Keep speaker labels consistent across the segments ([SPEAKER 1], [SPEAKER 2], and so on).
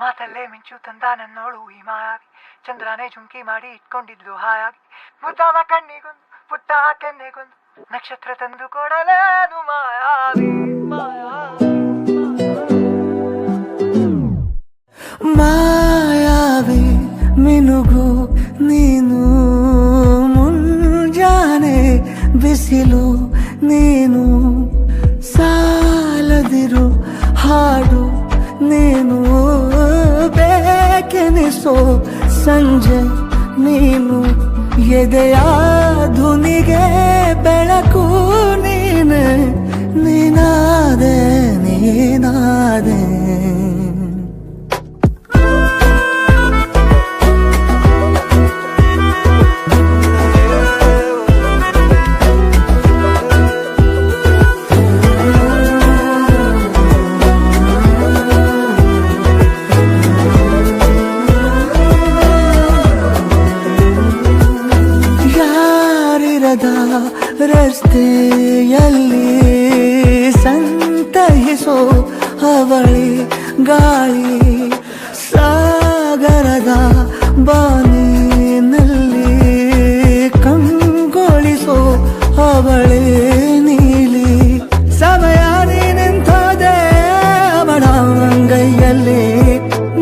[SPEAKER 1] ಮಾತಲ್ಲೇ ಮಿಂಚು ತಂದ ನನ್ನೋಳು ಈ ಮಾಯಾವಿ ಚಂದ್ರನೇ ಜುಂಕಿ ಮಾಡಿ ಇಟ್ಕೊಂಡಿದ್ಲು ಹಾಯಾಗಿ ಮುದ್ದಾದ ಕಣ್ಣಿಗೊಂದು ಪುಟ್ಟ ಕೆನ್ನೆಗೊಂದು ನಕ್ಷತ್ರ ತಂದು ಕೊಡಲೇನು ಮಾಯಾವಿ ಮಾಯಾವಿ
[SPEAKER 2] ಮಾಯಾವಿ ಮಿನುಗು ನೀನು ಮುಂಜಾನೆ ಬಿಸಿಲು ನೀನು ಸಾಲದಿರು ಹಾಡು ನೀನು ಬೇಕೆನಿಸೋ ಸಂಜೆ ನೀನು ಎದೆಯ ಧುನಿಗೆ ಬೆಳಕು ನೀನೆ ನೀನಾದೆ ನೀನಾದೆ. ಯಾರಿರದ ರಸ್ತೆಯಲ್ಲಿ ಸಂತಹಿಸೋ ಅವಳಿ ಗಾಳಿ ಸಾಗರದ ಬಾನಿನಲ್ಲಿ ಕಂಗೊಳಿಸೋ ಅವಳಿ ನೀಲಿ ಸಮಯ ನಿಂತದೆ ಅವಳ ಅಂಗೈಯಲ್ಲಿ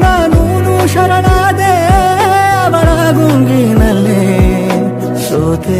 [SPEAKER 2] ನಾನು ಶರಣಾದೆ ಅವಳ ಗುಂಗಿನಲ್ಲಿ ಸೋತೆ